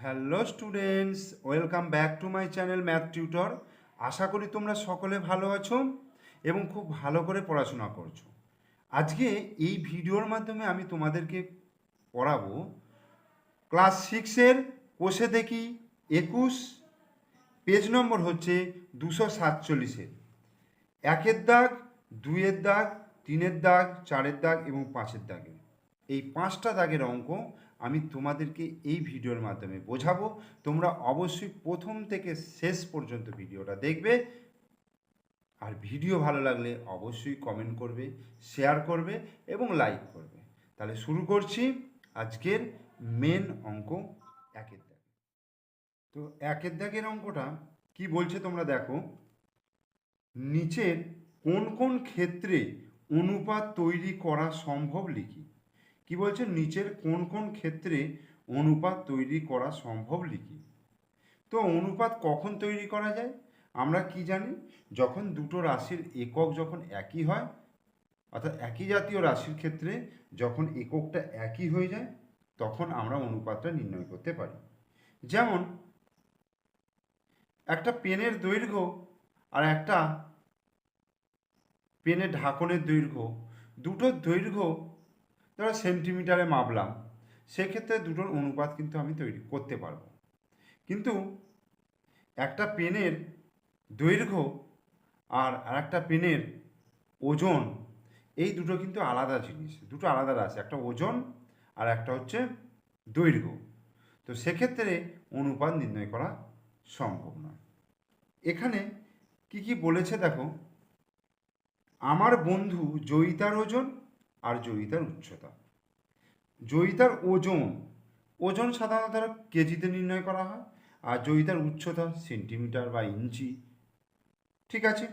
Hello students welcome back to my channel math tutor আশা করি তোমরা সকলে ভালো আছো এবং খুব ভালো করে পড়াশোনা করছ। আজকে এই ভিডিওর মাধ্যমে আমি তোমাদেরকে পড়াবো। ক্লাস সিক্সের কোষে দেখি একুশ, পেজ নম্বর হচ্ছে দুশো সাতচল্লিশের একের দাগ, দুইয়ের দাগ, তিনের দাগ, চারের দাগ এবং পাঁচের দাগে এই পাঁচটা দাগের অঙ্ক আমি তোমাদেরকে এই ভিডিওর মাধ্যমে বোঝাবো। তোমরা অবশ্যই প্রথম থেকে শেষ পর্যন্ত ভিডিওটা দেখবে। আর ভিডিও ভালো লাগলে অবশ্যই কমেন্ট করবে শেয়ার করবে এবং লাইক করবে। তাহলে শুরু করছি আজকের মেন অঙ্ক একের দাগ। তো একের দাগের অঙ্কটা কি বলছে তোমরা দেখো? নিচের কোন কোন ক্ষেত্রে অনুপাত তৈরি করা সম্ভব লিখি। কি বলছে? নিচের কোন কোন ক্ষেত্রে অনুপাত তৈরি করা সম্ভব লিখি। তো অনুপাত কখন তৈরি করা যায়? আমরা কি জানি? যখন দুটো রাশির একক যখন একই হয়, অর্থাৎ একই জাতীয় রাশির ক্ষেত্রে যখন এককটা একই হয়ে যায়, তখন আমরা অনুপাতটা নির্ণয় করতে পারি। যেমন, একটা পেনের দৈর্ঘ্য আর একটা পেনের ঢাকনের দৈর্ঘ্য, দুটোর দৈর্ঘ্য ধরো সেন্টিমিটারে মাপলাম, সেক্ষেত্রে দুটোর অনুপাত কিন্তু আমি তৈরি করতে পারব। কিন্তু একটা পেনের দৈর্ঘ্য আর আরেকটা পেনের ওজন, এই দুটো কিন্তু আলাদা জিনিস, দুটো আলাদা রাশি, একটা ওজন আর একটা হচ্ছে দৈর্ঘ্য। তো সেক্ষেত্রে অনুপাত নির্ণয় করা সম্ভব নয়। এখানে কি কি বলেছে দেখো, আমার বন্ধু জয়িতার ওজন আর জয়িতার উচ্চতা। জয়িতার ওজন ওজন সাধারণত কেজিতে নির্ণয় করা হয়, আর জয়িতার উচ্চতা সেন্টিমিটার বা ইঞ্চি। ঠিক আছে?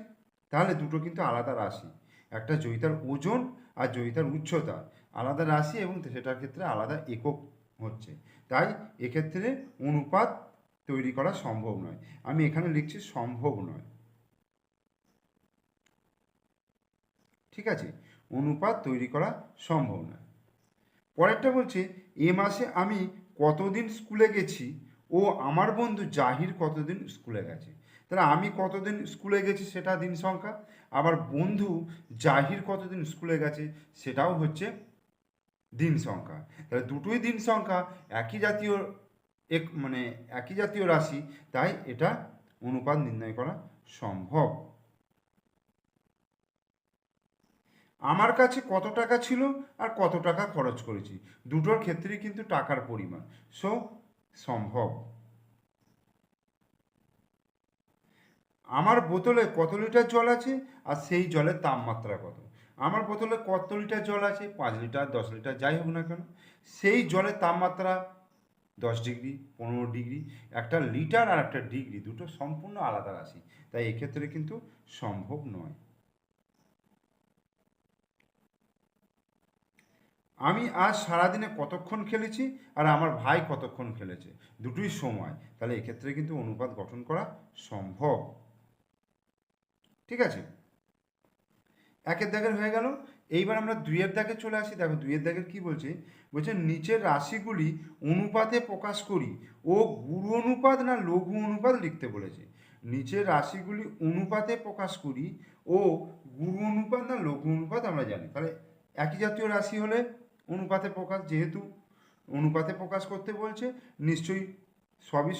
তাহলে দুটো কিন্তু আলাদা রাশি। একটা জয়িতার ওজন আর জয়িতার উচ্চতা আলাদা রাশি এবং সেটার ক্ষেত্রে আলাদা একক হচ্ছে। তাই এক্ষেত্রে অনুপাত তৈরি করা সম্ভব নয়। আমি এখানে লিখছি সম্ভব নয়। ঠিক আছে? অনুপাত তৈরি করা সম্ভব নয়। পরেরটা বলছে, এ মাসে আমি কতদিন স্কুলে গেছি ও আমার বন্ধু জাহির কতদিন স্কুলে গেছে? তাহলে আমি কতদিন স্কুলে গেছি সেটা দিন সংখ্যা, আবার বন্ধু জাহির কতদিন স্কুলে গেছে সেটাও হচ্ছে দিন সংখ্যা। তাহলে দুটোই দিন সংখ্যা, একই জাতীয় এক মানে একই জাতীয় রাশি, তাই এটা অনুপাত নির্ণয় করা সম্ভব। আমার কাছে কত টাকা ছিল আর কত টাকা খরচ করেছি। দুটোর ক্ষেত্রেই কিন্তু টাকার পরিমাণ। সো সম্ভব। আমার বোতলে কত লিটার জল আছে আর সেই জলের তাপমাত্রা কত? আমার বোতলে কত লিটার জল আছে? পাঁচ লিটার, দশ লিটার, যাই হোক না কেন। সেই জলের তাপমাত্রা দশ ডিগ্রি, পনেরো ডিগ্রি, একটা লিটার আর একটা ডিগ্রি, দুটো সম্পূর্ণ আলাদা রাশি। তাই এক্ষেত্রে কিন্তু সম্ভব নয়। আমি আজ সারাদিনে কতক্ষণ খেলেছি আর আমার ভাই কতক্ষণ খেলেছে? দুটোই সময়। তাহলে এক্ষেত্রে কিন্তু অনুপাত গঠন করা সম্ভব। ঠিক আছে? একের দাগের হয়ে গেল। এইবার আমরা দুইয়ের দাগে চলে আসি। দেখো, দুইয়ের দাগের কি বলছে? বলছে, নিচের রাশিগুলি অনুপাতে প্রকাশ করি। ও গুরু অনুপাত না লঘু অনুপাত লিখতে বলেছে। নিচের রাশিগুলি অনুপাতে প্রকাশ করি। ও গুরু অনুপাত না লঘু অনুপাত আমরা জানি। তাহলে একই জাতীয় রাশি হলে অনুপাতে প্রকাশ, যেহেতু অনুপাতে প্রকাশ করতে বলছে, নিশ্চয়ই সবই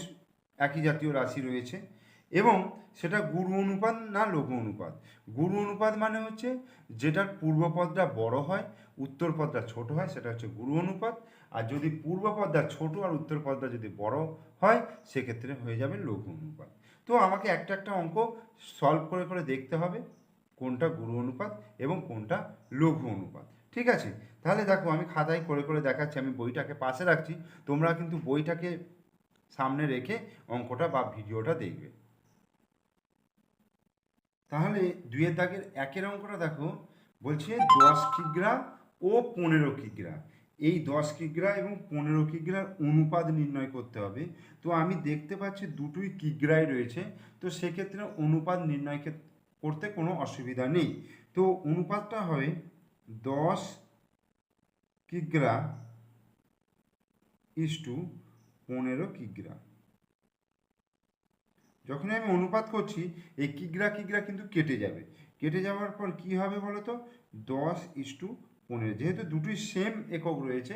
একই জাতীয় রাশি রয়েছে। এবং সেটা গুরু অনুপাত না লঘু অনুপাত। গুরু অনুপাত মানে হচ্ছে যেটার পূর্বপদটা বড় হয় উত্তর পদটা ছোট হয়, সেটা হচ্ছে গুরু অনুপাত। আর যদি পূর্বপদটা ছোট আর উত্তর পদটা যদি বড় হয়, সেক্ষেত্রে হয়ে যাবে লঘু অনুপাত। তো আমাকে একটা একটা অঙ্ক সলভ করে করে দেখতে হবে, কোনটা গুরু অনুপাত এবং কোনটা লঘু অনুপাত। ঠিক আছে? তাহলে দেখো, আমি খাতায় করে করে দেখাচ্ছি, আমি বইটাকে পাশে রাখছি, তোমরা কিন্তু বইটাকে সামনে রেখে অঙ্কটা বা ভিডিওটা দেখবে। তাহলে দুইয়ের দাগের একের অঙ্কটা দেখো, বলছে দশ কিগ্রা ও পনেরো কিগ্রা। এই দশ কিগ্রা এবং পনেরো কিগ্রার অনুপাত নির্ণয় করতে হবে। তো আমি দেখতে পাচ্ছি দুটোই কিগ্রাই রয়েছে, তো সেক্ষেত্রে অনুপাত নির্ণয় করতে কোনো অসুবিধা নেই। তো অনুপাতটা হবে দশ কিগ্রা ইস টু পনেরো কিগ্রা। যখন আমি অনুপাত করছি, এই কিগ্রা কিগ্রা কিন্তু কেটে যাবে। কেটে যাওয়ার পর কি হবে বলো তো দশ ইস টু পনেরো। যেহেতু দুটোই সেম একক রয়েছে,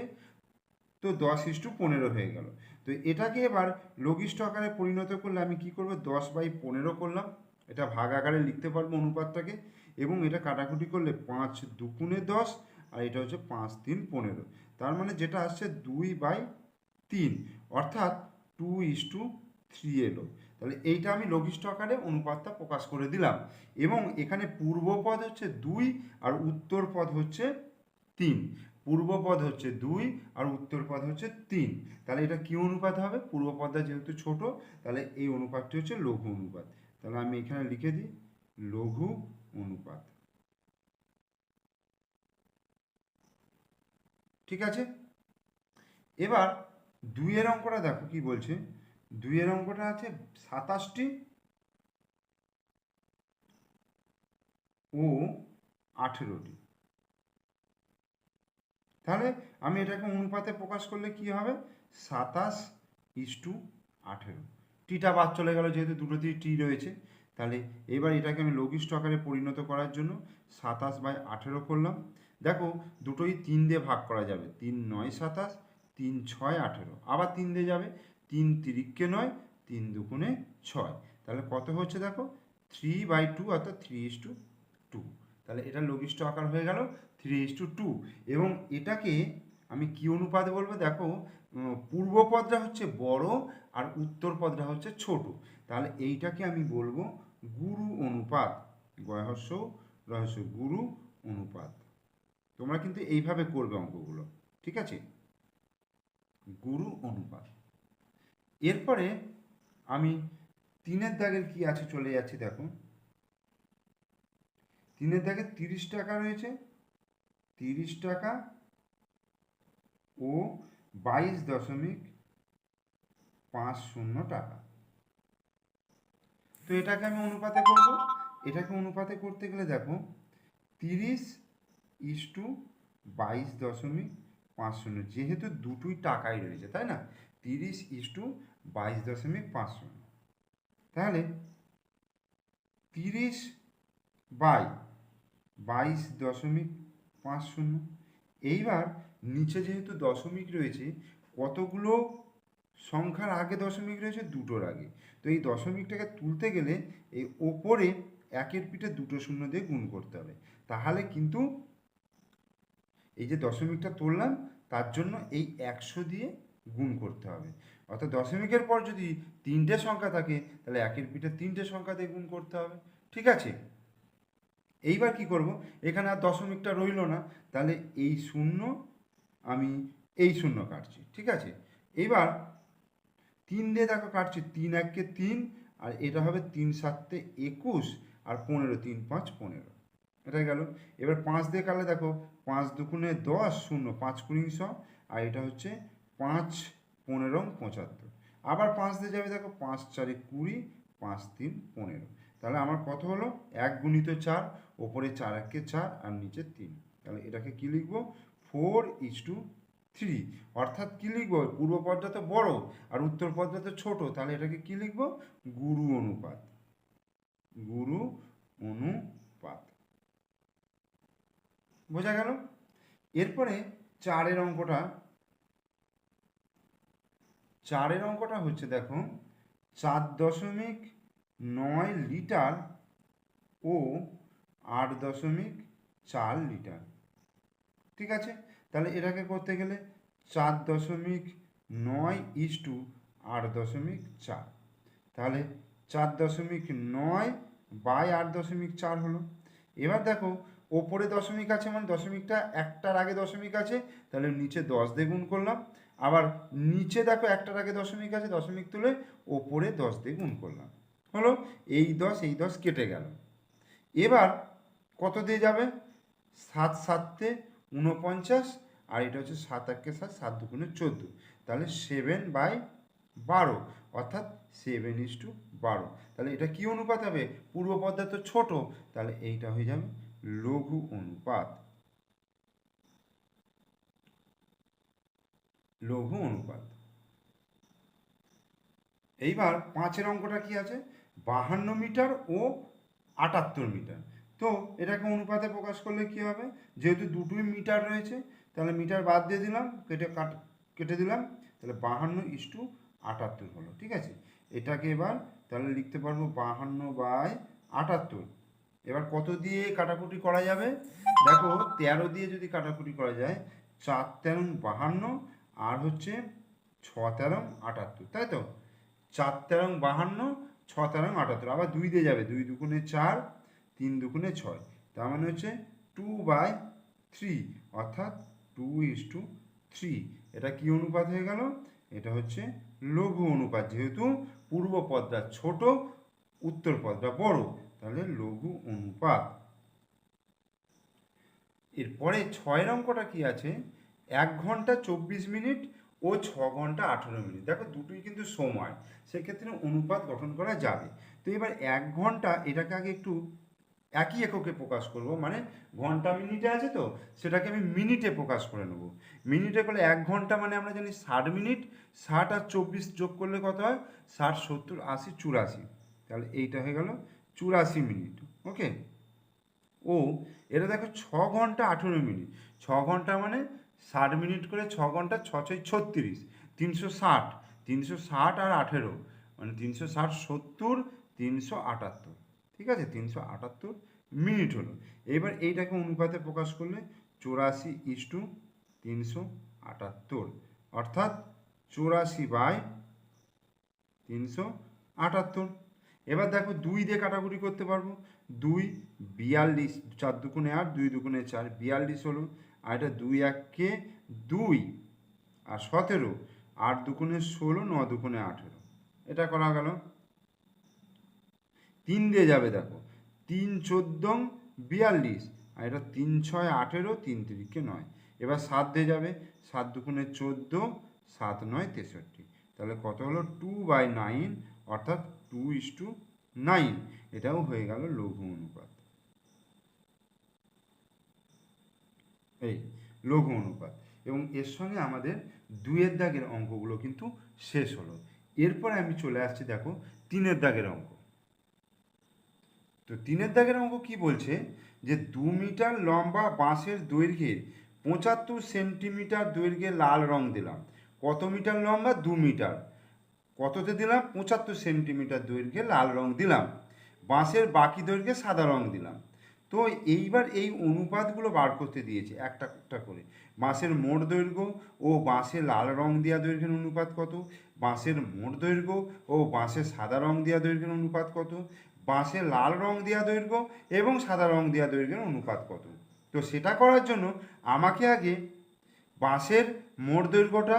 তো দশ ইস টু পনেরো হয়ে গেল। তো এটাকে এবার লঘিষ্ঠ আকারে পরিণত করলে আমি কি করব? দশ বাই পনেরো করলাম। এটা ভাগ আকারে লিখতে পারব অনুপাতটাকে। এবং এটা কাটাকুটি করলে পাঁচ দুগুণে দশ, আর এটা হচ্ছে পাঁচ তিন পনেরো। তার মানে যেটা আসছে দুই বাই তিন, অর্থাৎ টু ইস টু থ্রি এলো। তাহলে এইটা আমি লঘিষ্ঠ আকারে অনুপাতটা প্রকাশ করে দিলাম। এবং এখানে পূর্ব পদ হচ্ছে দুই, আর উত্তর পদ হচ্ছে তিন। পূর্ব পদ হচ্ছে দুই, আর উত্তর পদ হচ্ছে তিন। তাহলে এটা কি অনুপাত হবে? পূর্ব পদটা যেহেতু ছোট, তাহলে এই অনুপাতটি হচ্ছে লঘু অনুপাত। তাহলে আমি এখানে লিখে দিই, লঘু অনুপাত। ঠিক আছে? এবার দুইয়ের অঙ্কটা দেখো, কি বলছে? দুইয়ের অঙ্কটা আছে সাতাশটি ও আঠেরোটি। তাহলে আমি এটাকে অনুপাতে প্রকাশ করলে কি হবে? সাতাশ ইস টু আঠেরো। টিটা বাদ চলে গেল যেহেতু দুটোতেই টি রয়েছে। তাহলে এবার এটাকে আমি লঘিষ্ঠ আকারে পরিণত করার জন্য সাতাশ বাই আঠেরো করলাম। দেখো দুটোই তিন দিয়ে ভাগ করা যাবে। তিন নয় সাতাশ, তিন ছয় আঠেরো। আবার তিন দিয়ে যাবে। তিন তিরিককে নয়, তিন দুগুণে ছয়। তাহলে কত হচ্ছে দেখো? থ্রি বাই টু অর্থাৎ থ্রি ইস টু টু তাহলে এটা লঘিষ্ঠ আকার হয়ে গেল থ্রি ইস টু টু এবং এটাকে আমি কি অনুপাতে বলব? দেখো পূর্ব পদটা হচ্ছে বড় আর উত্তর পদটা হচ্ছে ছোট। তাহলে এইটাকে আমি বলব গুরু অনুপাত গয়হস্য রহস্য গুরু অনুপাত। তোমরা কিন্তু এইভাবে করবে অঙ্কগুলো, ঠিক আছে? গুরু অনুপাত। এরপরে আমি তিনের দাগের কি আছে চলে যাচ্ছি দেখো। তিনের দাগে তিরিশ টাকা রয়েছে, তিরিশ টাকা ও বাইশ দশমিক পাঁচ শূন্য টাকা। তো এটাকে আমি অনুপাতে করব। এটাকে অনুপাতে করতে গেলে দেখো, তিরিশ ইস টু বাইশ দশমিক পাঁচ শূন্য, যেহেতু দুটোই টাকাই রয়েছে, তাই না? তিরিশ ইস টু বাইশ দশমিক পাঁচ শূন্য। তাহলে তিরিশ বাই বাইশ দশমিক পাঁচ শূন্য, এইবার নিচে যেহেতু দশমিক রয়েছে, কতগুলো সংখ্যার আগে দশমিক রয়েছে দুটোর আগে। তো এই দশমিকটাকে তুলতে গেলে এই ওপরে একের পিঠে দুটো শূন্য দিয়ে গুণ করতে হবে। তাহলে কিন্তু এই যে দশমিকটা তুললাম, তার জন্য এই একশো দিয়ে গুণ করতে হবে। অর্থাৎ দশমিকের পর যদি তিনটে সংখ্যা থাকে, তাহলে একের পিঠে তিনটে সংখ্যা দিয়ে গুণ করতে হবে। ঠিক আছে? এইবার কি করব? এখানে আর দশমিকটা রইল না, তাহলে এই শূন্য আমি এই শূন্য কাটছি। ঠিক আছে? এবার তিন দিয়ে দেখো কাটছি, তিন এককে তিন, আর এটা হবে তিন সাতে একুশ, আর পনেরো, তিন পাঁচ পনেরো। এটা গেল। এবার পাঁচ দিয়ে কাটলে দেখো, পাঁচ দুগুণে দশ শূন্য, পাঁচ কুড়ি শ, আর এটা হচ্ছে পাঁচ পনেরো পঁচাত্তর। আবার পাঁচ দিয়ে যাবে দেখো, পাঁচ চারে কুড়ি, পাঁচ তিন পনেরো। তাহলে আমার কত হলো? এক গুণিত চার, ওপরে চার একে চার, আর নিচে তিন। তাহলে এটাকে কি লিখব? ফোর ইস টু থ্রি অর্থাৎ কি লিখব? পূর্ব পদটা তো বড় আর উত্তর পদটা তো ছোট, তাহলে এটাকে কি লিখব? গুরু অনুপাত। গুরু অনুপাত। বোঝা গেল? এরপরে চারের অঙ্কটা চারের অঙ্কটা হচ্ছে, দেখো, চার দশমিক নয় লিটার ও আট দশমিক চার লিটার। ঠিক আছে? তাহলে এটাকে করতে গেলে চার দশমিক নয় ইস টু আট দশমিক চার। তাহলে চার দশমিক নয় বাই আট দশমিক চার হলো। এবার দেখো, ওপরে দশমিক আছে মানে দশমিকটা একটার আগে দশমিক আছে, তাহলে নিচে দশ দিয়ে গুণ করলাম। আবার নিচে দেখো একটার আগে দশমিক আছে, দশমিক তুলে ওপরে দশ দিয়ে গুণ করলাম। হলো, এই দশ এই দশ কেটে গেল। এবার কত দিয়ে যাবে? সাত সাতে উনপঞ্চাশ আর এটা হচ্ছে সাত একে সাত সাত দুগুণে চোদ্দ। তাহলে সেভেন বাই বারো, অর্থাৎ সেভেন ইস টু বারো। তাহলে এটা কি অনুপাত হবে? পূর্ব তো ছোট, তাহলে এইটা হয়ে যাবে লঘু অনুপাত। লঘু অনুপাত। এইবার পাঁচের অঙ্কটা কি আছে? বাহান্ন মিটার ও আটাত্তর মিটার। তো এটাকে অনুপাতে প্রকাশ করলে কি হবে? যেহেতু দুটোই মিটার রয়েছে, তাহলে মিটার বাদ দিয়ে দিলাম, কেটে কাট, কেটে দিলাম, তাহলে বাহান্ন ইস টু আটাত্তর হলো, ঠিক আছে? এটাকে এবার তাহলে লিখতে পারব বাহান্ন বাই আটাত্তর। এবার কত দিয়ে কাটাকুটি করা যাবে? দেখো, তেরো দিয়ে যদি কাটাকুটি করা যায়, চার তেরো বাহান্ন, আর হচ্ছে ছ তেরো আটাত্তর, তাই তো? চার তেরো বাহান্ন, ছ তেরো আটাত্তর, আবার দুই দিয়ে যাবে, দুই দুগুণে চার তিন দুগুণে ছয়। তার মানে হচ্ছে টু বাই থ্রি অর্থাৎ টু ইস টু থ্রি এটা কি অনুপাত হয়ে গেল? এটা হচ্ছে লঘু অনুপাত, যেহেতু পূর্ব পদটা ছোট, উত্তর পদটা বড়। তাহলে লঘু অনুপাত। এরপরে ছয়ের অঙ্কটা কি আছে? এক ঘণ্টা চব্বিশ মিনিট ও ছ ঘণ্টা আঠেরো মিনিট। দেখো দুটোই কিন্তু সময়, সেক্ষেত্রে অনুপাত গঠন করা যাবে। তো এবার এক ঘণ্টা, এটাকে আগে একটু একই এককে প্রকাশ করব মানে ঘণ্টা মিনিটে আছে তো, সেটাকে আমি মিনিটে প্রকাশ করে নেব। মিনিটে করলে এক ঘণ্টা মানে আমরা জানি ষাট মিনিট, ষাট আর চব্বিশ যোগ করলে কত হয়? ষাট, সত্তর, আশি, চুরাশি। তাহলে এইটা হয়ে গেল চুরাশি মিনিট, ওকে? ও, এটা দেখো ছ ঘণ্টা আঠেরো মিনিট। ছ ঘণ্টা মানে ষাট মিনিট করে ছ ঘণ্টা ছ ছয় ছত্রিশ, তিনশো ষাট তিনশো ষাট আর আঠেরো মানে তিনশো ষাট সত্তর, তিনশো আটাত্তর। ঠিক আছে? তিনশো আটাত্তর মিনিট হলো। এবার এইটাকে অনুপাতে প্রকাশ করলে চৌরাশি ইস টু তিনশো আটাত্তর। অর্থাৎ চৌরাশি বাই তিনশো আটাত্তর। এবার দেখো দুই দিয়ে কাটাকুটি করতে পারব। দুই বিয়াল্লিশ, চার দুগুণে আট, দুই দুগুণে চার, বিয়াল্লিশ হলো। আর এটা দুই এককে দুই আর সতেরো, আট দুগুণে ষোলো, ন দুগুণে আঠেরো। এটা করা গেল। তিন দিয়ে যাবে দেখো। তিন চোদ্দং বিয়াল্লিশ। আর এটা তিন ছয় আঠেরো, তিন তিরিকে নয়। এবার সাত দিয়ে যাবে। সাত দুগুণে চোদ্দ, সাত নয় তেষট্টি। তাহলে কত হলো? টু বাই নাইন অর্থাৎ টু ইস টু নাইন এটাও হয়ে গেল লঘু অনুপাত। এই লঘু অনুপাত। এবং এর সঙ্গে আমাদের দুইয়ের দাগের অঙ্কগুলো কিন্তু শেষ হলো। এরপরে আমি চলে আসছি দেখো তিনের দাগের অঙ্ক। তো তিনের দাগের অঙ্ক কি বলছে? যে দু মিটার লম্বা বাঁশের দৈর্ঘ্যের পঁচাত্তর সেন্টিমিটার দৈর্ঘ্যে লাল রং দিলাম। কত মিটার লম্বা? দু মিটার। কততে দিলাম? পঁচাত্তর সেন্টিমিটার দৈর্ঘ্যে লাল রং দিলাম। বাঁশের বাকি দৈর্ঘ্যে সাদা রং দিলাম। তো এইবার এই অনুপাতগুলো বার করতে দিয়েছে, একটা একটা করে। বাঁশের মোট দৈর্ঘ্য ও বাঁশে লাল রং দেওয়া দৈর্ঘ্যের অনুপাত কত? বাঁশের মোট দৈর্ঘ্য ও বাঁশে সাদা রং দেওয়া দৈর্ঘ্যের অনুপাত কত? বাঁশে লাল রং দেওয়া দৈর্ঘ্য এবং সাদা রং দেওয়া দৈর্ঘ্যের অনুপাত কত? তো সেটা করার জন্য আমাকে আগে বাঁশের মোট দৈর্ঘ্যটা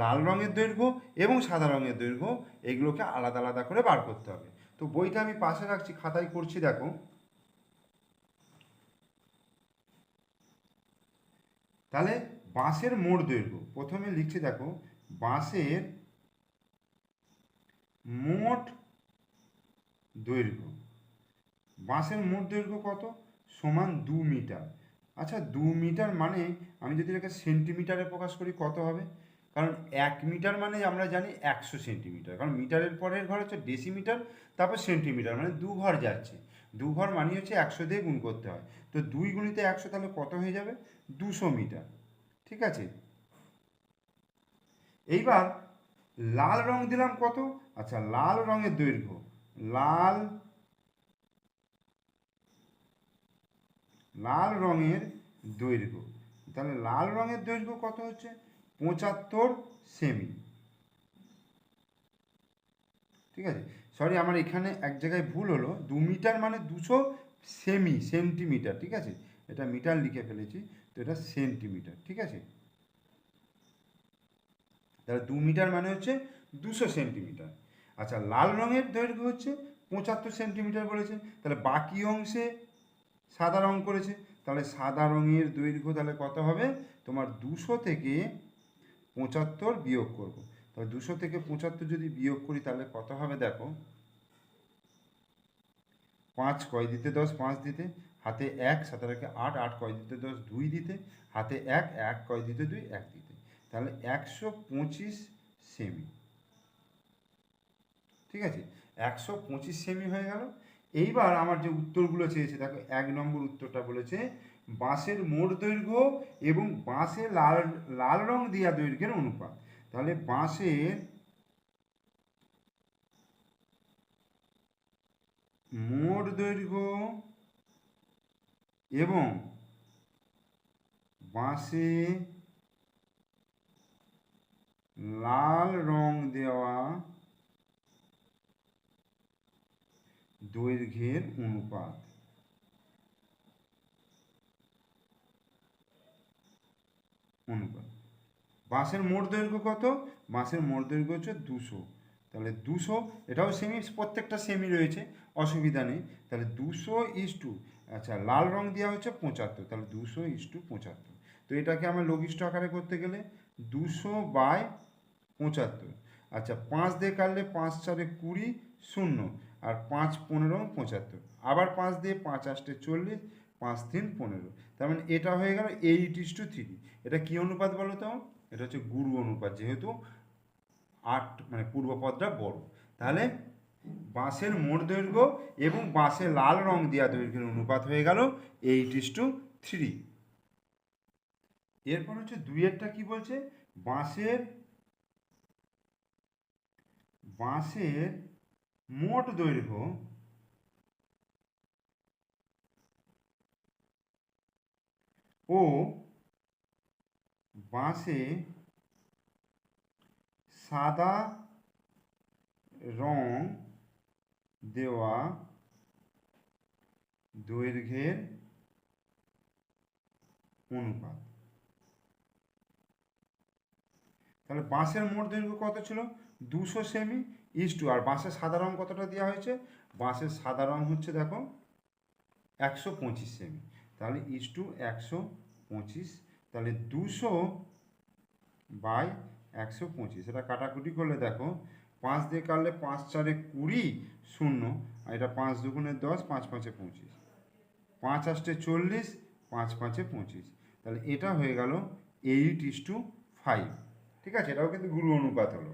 লাল রঙের দৈর্ঘ্য এবং সাদা রঙের দৈর্ঘ্য এগুলোকে আলাদা আলাদা করে বার করতে হবে। তো বইটা আমি পাশে রাখছি, খাতায় করছি, দেখো। তাহলে বাঁশের মোট দৈর্ঘ্য, প্রথমে লিখছি, দেখো, বাঁশের মোট দৈর্ঘ্য। বাঁশের মোট দৈর্ঘ্য কত? সমান দু মিটার। আচ্ছা দু মিটার মানে আমি যদি এটাকে সেন্টিমিটারে প্রকাশ করি কত হবে? কারণ এক মিটার মানে আমরা জানি একশো সেন্টিমিটার। কারণ মিটারের পরের ঘর হচ্ছে ডেসিমিটার, তারপর সেন্টিমিটার মানে দু ঘর যাচ্ছে। দু ঘর মানে হচ্ছে একশো দিয়ে গুণ করতে হয়। তো দুই গুণিতে একশো তাহলে কত হয়ে যাবে? দুশো মিটার। ঠিক আছে? এইবার লাল রং দিলাম কত? আচ্ছা লাল রঙের দৈর্ঘ্য। লাল লাল রঙের দৈর্ঘ্য। তাহলে লাল রঙের দৈর্ঘ্য কত হচ্ছে? পঁচাত্তর সেমি। ঠিক আছে? সরি আমার এখানে এক জায়গায় ভুল হলো। দু মিটার মানে দুশো সেমি, সেন্টিমিটার, ঠিক আছে? এটা মিটার লিখে ফেলেছি, তো এটা সেন্টিমিটার, ঠিক আছে? তাহলে দু মিটার মানে হচ্ছে দুশো সেন্টিমিটার। আচ্ছা লাল রঙের দৈর্ঘ্য হচ্ছে পঁচাত্তর সেন্টিমিটার বলেছে। তাহলে বাকি অংশে সাদা রং করেছে। তাহলে সাদা রঙের দৈর্ঘ্য তাহলে কত হবে? তোমার দুশো থেকে পঁচাত্তর বিয়োগ করব। তাহলে দুশো থেকে পঁচাত্তর যদি বিয়োগ করি, তাহলে কত হবে দেখো? পাঁচ কয় দিতে দশ, পাঁচ দিতে। হাতে এক সাথে রেখে আট আট কয় দিতে দশ, দুই দিতে। হাতে এক এক কয় দিতে দুই, এক দিতে। তাহলে একশো পঁচিশ সেমি। ঠিক আছে? একশো পঁচিশ সেমি হয়ে গেল। এইবার আমার যে উত্তরগুলো চেয়েছে, দেখো এক নম্বর উত্তরটা বলেছে, বাঁশের মোট দৈর্ঘ্য এবং বাঁশে লাল লাল রং দেওয়া দৈর্ঘ্যের অনুপাত। তাহলে বাঁশের মোট দৈর্ঘ্য এবং বাঁশে লাল রং দেওয়া দৈর্ঘ্যের অনুপাত। অনুপাত। বাঁশের মোট দৈর্ঘ্য কত? বাঁশের মোট দৈর্ঘ্য হচ্ছে দুশো। তাহলে দুশো, এটাও সেমি প্রত্যেকটা সেমি রয়েছে, অসুবিধা নেই। তাহলে দুশো ইস টু আচ্ছা লাল রং দেওয়া হচ্ছে পঁচাত্তর, তাহলে দুশো ইস টু পঁচাত্তর। তো এটাকে আমরা লঘিষ্ঠ আকারে করতে গেলে দুশো বাই পঁচাত্তর। আচ্ছা পাঁচ দিয়ে কাটলে পাঁচ চারে কুড়ি, শূন্য। আর পাঁচ পনেরো পঁচাত্তর। আবার পাঁচ দিয়ে পাঁচ আষ্টে চল্লিশ, পাঁচ তিন পনেরো। তার মানে এটা হয়ে গেল এইট ইস টু থ্রি এটা কী অনুপাত বলো তো? এটা হচ্ছে গুরু অনুপাত, যেহেতু আট মানে পূর্বপদটা বড়। তাহলে বাঁশের মোট দৈর্ঘ্য এবং বাঁশে লাল রং দেওয়া দৈর্ঘ্যের অনুপাত হয়ে গেল এইট ইস টু থ্রি এরপর হচ্ছে দুইয়েরটা কি বলছে? বাঁশের বাঁশের মোট দৈর্ঘ্য ও বাঁশে সাদা রং দেওয়া দৈর্ঘ্যের অনুপাত। তাহলে বাঁশের মোট দৈর্ঘ্য কত ছিল? দুশো সেমি ইস টু আর বাঁশের সাদা রং কতটা দেওয়া হয়েছে? বাঁশের সাদা রং হচ্ছে দেখো একশো পঁচিশ সেমি। তাহলে ইস টু একশো পঁচিশ, তাহলে দুশো বাই একশো পঁচিশ। এটা কাটাকুটি করলে দেখো পাঁচ দিয়ে কাটলে পাঁচ চারে কুড়ি শূন্য, আর এটা পাঁচ দুগুণে দশ, পাঁচ পাঁচে পঁচিশ। পাঁচ আষ্টে চল্লিশ, পাঁচ পাঁচে পঁচিশ। তাহলে এটা হয়ে গেল এইট ইস টু ফাইভ ঠিক আছে? এটাও কিন্তু গুরু অনুপাত হলো।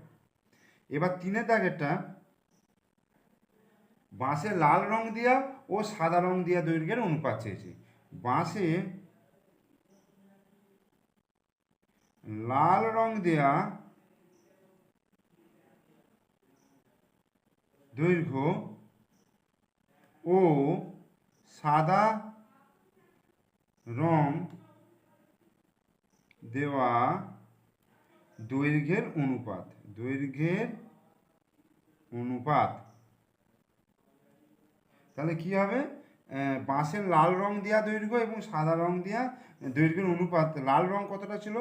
এবার তিনের দাগেরটা, বাঁশে লাল রং দেওয়া ও সাদা রং দেওয়া দৈর্ঘ্যের অনুপাত চেয়েছে। বাঁশে লাল রং দেয়া দৈর্ঘ্য ও সাদা রং দেওয়া দৈর্ঘ্যের অনুপাত। দৈর্ঘ্যের অনুপাত। তাহলে কি হবে? বাঁশের লাল রং দেওয়া দৈর্ঘ্য এবং সাদা রং দেওয়া দৈর্ঘ্যের অনুপাত। লাল রং কতটা ছিল?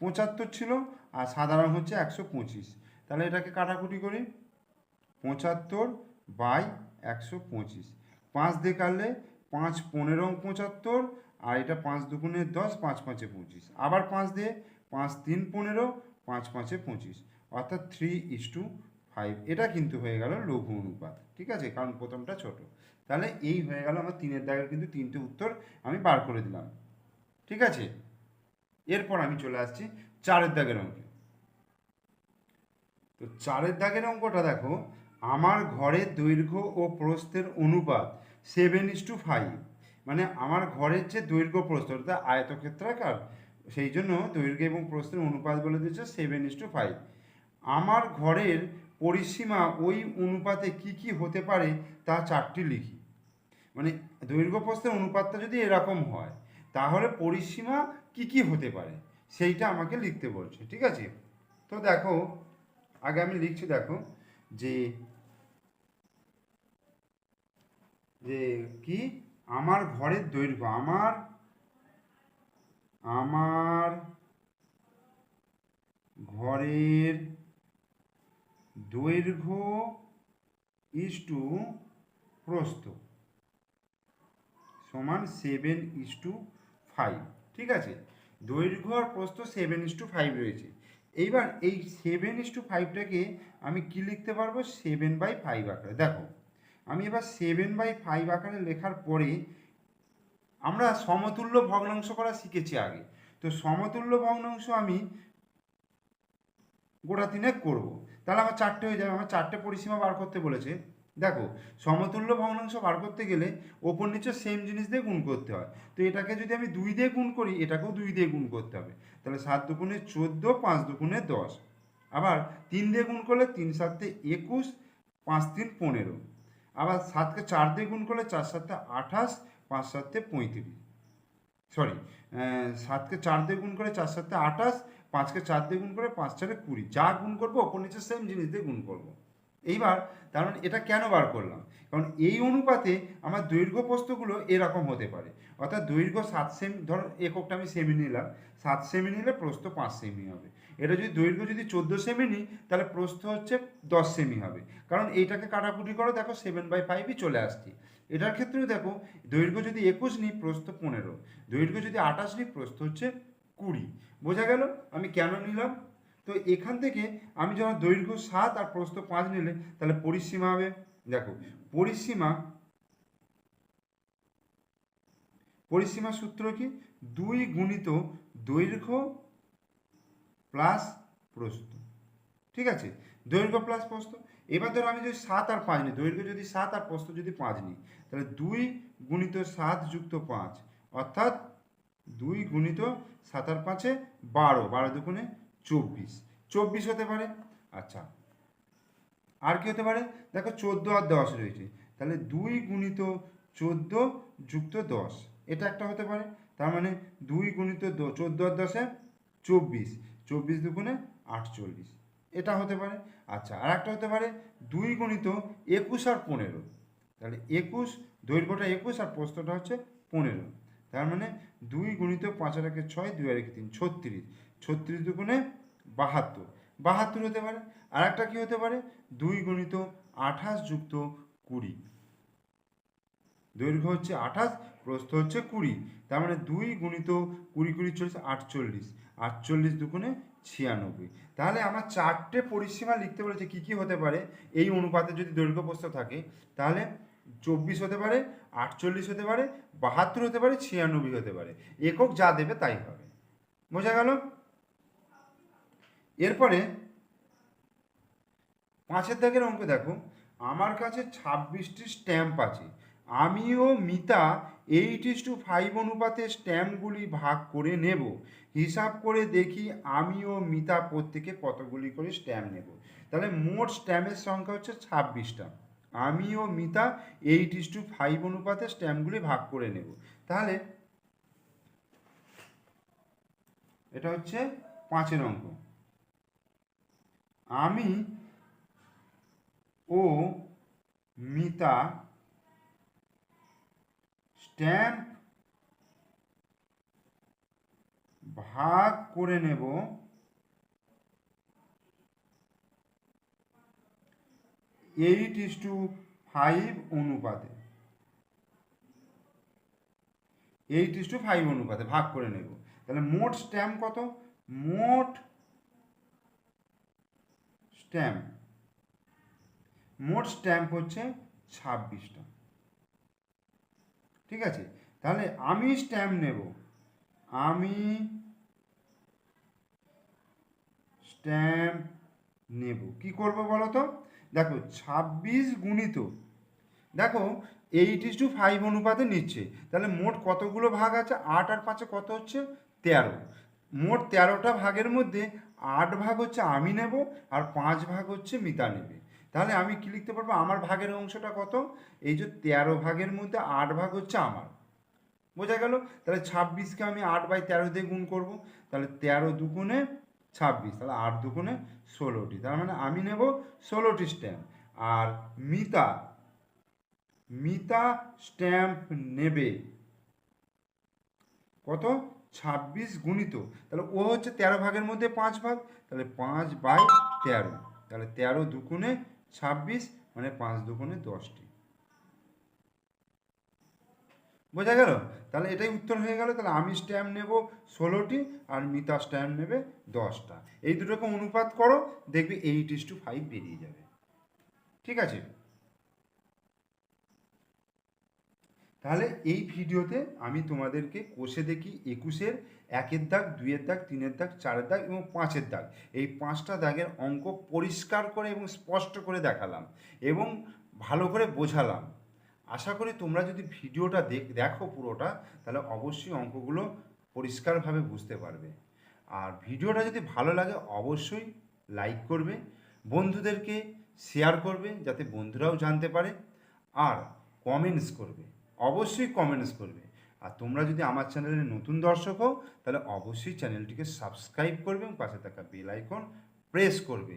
পঁচাত্তর ছিল আর সাদা রং হচ্ছে একশো পঁচিশ। তাহলে এটাকে কাটাকুটি করি। পঁচাত্তর বাই একশো পঁচিশ। পাঁচ দিয়ে কাটলে পাঁচ পনেরো পঁচাত্তর আর এটা পাঁচ দুগুণে দশ, পাঁচ পাঁচে পঁচিশ। আবার পাঁচ দিয়ে পাঁচ তিন পনেরো, পাঁচ পাঁচে পঁচিশ। অর্থাৎ থ্রি ইস টু ফাইভ এটা কিন্তু হয়ে গেল লঘু অনুপাত, ঠিক আছে? কারণ প্রথমটা ছোট। তাহলে এই হয়ে গেল আমার তিনের দাগের কিন্তু তিনটে উত্তর আমি বার করে দিলাম। ঠিক আছে? এরপর আমি চলে আসছি চারের দাগের অঙ্কে। তো চারের দাগের অঙ্কটা দেখো, আমার ঘরের দৈর্ঘ্য ও প্রস্থের অনুপাত সেভেন ইস টু ফাইভ মানে আমার ঘরের যে দৈর্ঘ্য প্রস্থ, অর্থাৎ আয়তক্ষেত্রাকার, সেই জন্য দৈর্ঘ্য এবং প্রস্থের অনুপাত বলে দিয়েছে সেভেন ইস টু ফাইভ আমার ঘরের পরিসীমা ওই অনুপাতে কি কি হতে পারে তা চারটি লিখি। মানে দৈর্ঘ্য প্রস্থের অনুপাতটা যদি এরকম হয়, তাহলে পরিসীমা কি কি হতে পারে সেইটা আমাকে লিখতে বলছে, ঠিক আছে? তো দেখো, আগে আমি লিখছি দেখো, যে যে কি? আমার ঘরের দৈর্ঘ্য, আমার আমার ঘরের দৈর্ঘ্য ইস টু প্রস্থ। সমান সেভেন ইস টু ফাইভ ঠিক আছে? দৈর্ঘ্য আর প্রস্থ সেভেন ইস টু ফাইভ রয়েছে। এইবার এই সেভেন ইস টু ফাইভটাকে আমি কি লিখতে পারব? সেভেন বাই ফাইভ আকারে। দেখো, আমি এবার সেভেন বাই ফাইভ আকারে লেখার পরে আমরা সমতুল্য ভগ্নাংশ করা শিখেছি আগে। তো সমতুল্য ভগ্নাংশ আমি গোটা তিনেক করব। তাহলে আমার চারটে হয়ে যাবে। আমার চারটে পরিসীমা বার করতে বলেছে। দেখো, সমতুল্য ভগ্নাংশ বার করতে গেলে ওপর নিচে সেম জিনিস দিয়ে গুণ করতে হয়। তো এটাকে যদি আমি দুই দিয়ে গুণ করি, এটাকেও দুই দিয়ে গুণ করতে হবে। তাহলে সাত দুগুণে চোদ্দ, পাঁচ দুগুণে দশ। আবার তিন দিয়ে গুণ করলে তিন সাতে একুশ, পাঁচ তিন পনেরো। আবার সাতকে চার দিয়ে গুণ করলে চার সাতে আঠাশ, পাঁচ সাতে পঁয়ত্রিশ। সরি সাতকে চার দিয়ে গুণ করে চার সাতে আঠাশ পাঁচকে চার দিয়ে গুণ করে পাঁচ চারে কুড়ি। যা গুণ করব, ওপর নিচে সেম জিনিস দিয়ে গুণ করব। এইবার, তার মানে এটা কেন বার করলাম? কারণ এই অনুপাতে আমার দৈর্ঘ্য প্রস্থগুলো এরকম হতে পারে। অর্থাৎ দৈর্ঘ্য সাত সেমি ধরো এককটা আমি সেমি নিলাম। সাত সেমি নিলে প্রস্থ পাঁচ সেমি হবে। এটা যদি দৈর্ঘ্য যদি চোদ্দ সেমি নিই, তাহলে প্রস্থ হচ্ছে দশ সেমি হবে। কারণ এইটাকে কাটাকুটি করো, দেখো সেভেন বাই ফাইভই চলে আসছি। এটার ক্ষেত্রেও দেখো, দৈর্ঘ্য যদি একুশ নিই, প্রস্থ পনেরো। দৈর্ঘ্য যদি আঠাশ নিই, প্রস্থ হচ্ছে কুড়ি। বোঝা গেল? আমি কেন নিলাম? তো এখান থেকে আমি যখন দৈর্ঘ্য সাত আর প্রস্থ পাঁচ নিলে, তাহলে পরিসীমা হবে। দেখো, পরিসীমা পরিসীমা সূত্র কি? দুই গুণিত দৈর্ঘ্য প্লাস প্রস্থ। ঠিক আছে? দৈর্ঘ্য প্লাস প্রস্থ। এবার ধরো আমি যদি সাত আর পাঁচ নিই, দৈর্ঘ্য যদি সাত আর প্রস্থ যদি পাঁচ নিই, তাহলে দুই গুণিত সাত যুক্ত পাঁচ, অর্থাৎ দুই গুণিত সাত আর পাঁচে বারো বারো দুগুণে চব্বিশ। চব্বিশ হতে পারে? আচ্ছা। আর কি হতে পারে? দেখো চোদ্দ আর দশ রয়েছে। তাহলে দুই গুণিত চোদ্দ যুক্ত দশ, এটা একটা হতে পারে? তার মানে দুই গুণিত চোদ্দ আর দশে চব্বিশ চব্বিশ দুগুণে আটচল্লিশ, এটা হতে পারে? আচ্ছা আর একটা হতে পারে? দুই গুণিত একুশ আর পনেরো, তাহলে একুশ, দৈর্ঘ্যটা একুশ আর প্রস্থটা হচ্ছে পনেরো। তার মানে দুই গুণিত পাঁচ আর একে ছয়, দুই আর একে তিন, ছত্রিশ। ছত্রিশ দুগুণে বাহাত্তর। বাহাত্তর হতে পারে। আর একটা কী হতে পারে? দুই গুণিত আঠাশ যুক্ত কুড়ি। দৈর্ঘ্য হচ্ছে আঠাশ, প্রস্থ হচ্ছে কুড়ি। তার মানে দুই গুণিত কুড়ি কুড়ি চল্লিশ, আটচল্লিশ। আটচল্লিশ দুগুণে ছিয়ানব্বই। তাহলে আমার চারটে পরিসীমা লিখতে বলেছে কী কী হতে পারে? এই অনুপাতে যদি দৈর্ঘ্য প্রস্থ থাকে, তাহলে চব্বিশ হতে পারে, আটচল্লিশ হতে পারে, বাহাত্তর হতে পারে, ছিয়ানব্বই হতে পারে। একক যা দেবে তাই হবে। বোঝা গেল? এরপরে পাঁচের দাগের অঙ্ক দেখো। আমার কাছে ছাব্বিশটি স্ট্যাম্প আছে। আমি ও Mita eight is to five অনুপাতে স্ট্যাম্পগুলি ভাগ করে নেব। হিসাব করে দেখি আমি ও মিতা প্রত্যেকে কতগুলি করে স্ট্যাম্প নেব। তাহলে মোট স্ট্যাম্পের সংখ্যা হচ্ছে ছাব্বিশটা। আমি ও Mita eight is to five অনুপাতে স্ট্যাম্পগুলি ভাগ করে নেব। তাহলে এটা হচ্ছে পাঁচের অঙ্ক। আমি ও মিতা স্ট্যাম্প ভাগ করে নেব এইট ইস টু ফাইভ অনুপাতে। এইট ইস টু ফাইভ অনুপাতে, ভাগ করে নেব। তাহলে মোট স্ট্যাম্প কত? মোট স্ট্যাম্প মোট স্ট্যাম্প হচ্ছে ছাব্বিশটা। ঠিক আছে? তাহলে আমি স্ট্যাম্প নেব। আমি স্ট্যাম্প নেব। কি করব বলো তো দেখো ছাব্বিশ গুণিত, দেখো এইট ইস টু ফাইভ অনুপাতে নিচ্ছে। তাহলে মোট কতগুলো ভাগ আছে? আট আর পাঁচে কত হচ্ছে? তেরো। মোট তেরোটা ভাগের মধ্যে আট ভাগ হচ্ছে আমি নেব আর পাঁচ ভাগ হচ্ছে মিতা নেবে। তাহলে আমি কি লিখতে পারব? আমার ভাগের অংশটা কত? এই যে তেরো ভাগের মধ্যে আট ভাগ হচ্ছে আমার। বোঝা গেল? তাহলে ছাব্বিশকে আমি আট বাই তেরো দিয়ে গুণ করব। তাহলে তেরো দুগুণে ছাব্বিশ, তাহলে আট দুগুণে ষোলোটি, তার মানে আমি নেব ষোলোটি স্ট্যাম্প আর মিতা মিতা স্ট্যাম্প নেবে কত? ছাব্বিশ গুণিত, তাহলে ও হচ্ছে তেরো ভাগের মধ্যে পাঁচ ভাগ, তাহলে পাঁচ বাই তেরো, তাহলে তেরো দুগুণে ছাব্বিশ মানে পাঁচ দুগুণে দশটি। বোঝা গেল? তাহলে এটাই উত্তর হয়ে গেল, তাহলে আমি স্ট্যাম্প নেব ষোলোটি আর মিতা স্ট্যাম্প নেবে দশটা। এই দুটোকে অনুপাত করো, দেখবে এইট ইস টু ফাইভ বেরিয়ে যাবে। ঠিক আছে? তাহলে এই ভিডিওতে আমি তোমাদেরকে কোষে দেখি একুশের, একের দাগ, দুইয়ের দাগ, তিনের দাগ, চারের দাগ এবং পাঁচের দাগ। এই পাঁচটা দাগের অঙ্ক পরিষ্কার করে এবং স্পষ্ট করে দেখালাম এবং ভালো করে বোঝালাম। আশা করি তোমরা যদি ভিডিওটা দেখ দেখো পুরোটা, তাহলে অবশ্যই অঙ্কগুলো পরিষ্কারভাবে বুঝতে পারবে। আর ভিডিওটা যদি ভালো লাগে, অবশ্যই লাইক করবে, বন্ধুদেরকে শেয়ার করবে, যাতে বন্ধুরাও জানতে পারে, আর কমেন্টস করবে। অবশ্যই কমেন্টস করবে। আর তোমরা যদি আমার চ্যানেলে নতুন দর্শক হও, তাহলে অবশ্যই চ্যানেলটিকে সাবস্ক্রাইব করবে এবং পাশে থাকা বেল আইকন প্রেস করবে।